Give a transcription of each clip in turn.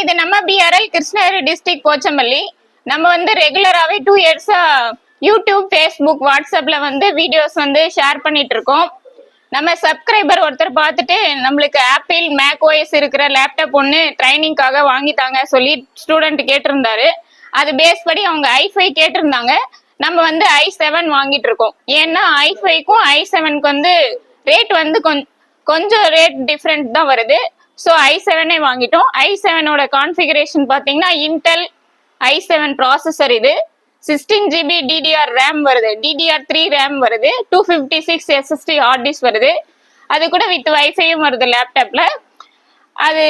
இது நம்ம PRL Krishnagiri district Pochampalli. நம்ம வந்து ரெகுலராகவே டூ இயர்ஸாக யூடியூப் ஃபேஸ்புக் வாட்ஸ்அப்பில் வந்து வீடியோஸ் வந்து ஷேர் பண்ணிட்டு இருக்கோம். நம்ம சப்ஸ்கிரைபர் ஒருத்தர் பார்த்துட்டு நம்மளுக்கு ஆப்பிள் மேக் ஓஎஸ் இருக்கிற லேப்டாப் ஒன்று ட்ரைனிங்காக வாங்கித்தாங்க சொல்லி ஸ்டூடெண்ட் கேட்டிருந்தாரு. அது பேஸ் படி அவங்க ஐஃபை கேட்டிருந்தாங்க. நம்ம வந்து ஐ செவன் வாங்கிட்டு இருக்கோம். ஏன்னா ஐஃபைக்கும் ஐ செவனுக்கு வந்து ரேட் வந்து கொஞ்சம் கொஞ்சம் ரேட் டிஃப்ரெண்ட் தான் வருது. ஸோ ஐ செவனே வாங்கிட்டோம். ஐ செவனோட கான்ஃபிகரேஷன் பார்த்தீங்கன்னா இன்டெல் ஐ செவன் ப்ராசஸர் இது. சிக்ஸ்டீன் ஜிபி டிடிஆர் ரேம் வருது. டிடிஆர் த்ரீ ரேம் வருது. Two fifty six SSD hard disk வருது. அது கூட வித் வைஃபையும் வருது லேப்டாப்பில் அது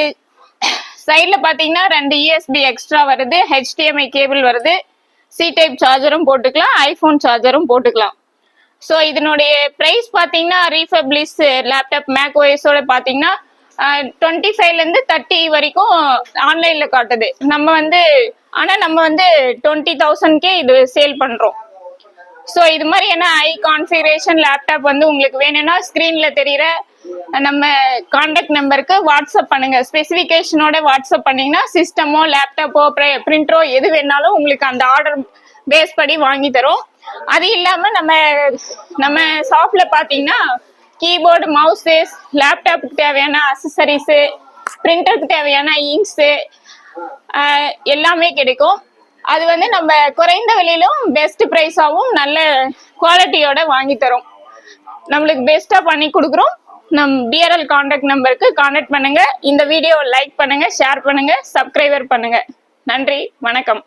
சைடில் பார்த்தீங்கன்னா ரெண்டு யூஎஸ்பி எக்ஸ்ட்ரா வருது. ஹெச்டிஎம்ஐ கேபிள் வருது. சி டைப் சார்ஜரும் போட்டுக்கலாம். ஐஃபோன் சார்ஜரும் போட்டுக்கலாம். ஸோ இதனுடைய ப்ரைஸ் பார்த்தீங்கன்னா ரீஃபப்ளிஸ் லேப்டாப் மேக் ஓஎஸோட பார்த்தீங்கன்னா டுவெண்ட்டி ஃபைவ்லேருந்து தேர்ட்டி வரைக்கும் ஆன்லைனில் காட்டுது. நம்ம வந்து ஆனால் நம்ம வந்து டுவெண்ட்டி தௌசண்ட்கே இது சேல் பண்ணுறோம் ஸோ இது மாதிரி என்ன ஐ கான்ஃபிகரேஷன் லேப்டாப் வந்து உங்களுக்கு வேணும்னா ஸ்க்ரீனில் தெரிகிற நம்ம காண்டாக்ட் நம்பருக்கு வாட்ஸ்அப் பண்ணுங்க. ஸ்பெசிஃபிகேஷனோட வாட்ஸ்அப் பண்ணீங்கன்னா சிஸ்டமோ லேப்டாப்போ பிரிண்டரோ எது வேணாலும் உங்களுக்கு அந்த ஆர்டர் பேஸ் படி வாங்கி தரும். அது இல்லாமல் நம்ம நம்ம ஷாப்பில் பார்த்தீங்கன்னா கீபோர்டு மவுஸு லேப்டாப்புக்கு தேவையான அசசரிஸு பிரிண்டருக்கு தேவையான இங்க்ஸு எல்லாமே கிடைக்கும். அது வந்து நம்ம குறைந்த விலையிலும் பெஸ்ட் ப்ரைஸாகவும் நல்ல குவாலிட்டியோட வாங்கி தரோம். நம்மளுக்கு பெஸ்ட்டாக பண்ணி கொடுக்குறோம். நம் பிஆர்எல் காண்டாக்ட் நம்பருக்கு காண்டாக்ட் பண்ணுங்கள் இந்த வீடியோவை லைக் பண்ணுங்கள் ஷேர் பண்ணுங்கள் சப்ஸ்கிரைபர் பண்ணுங்கள் நன்றி வணக்கம்.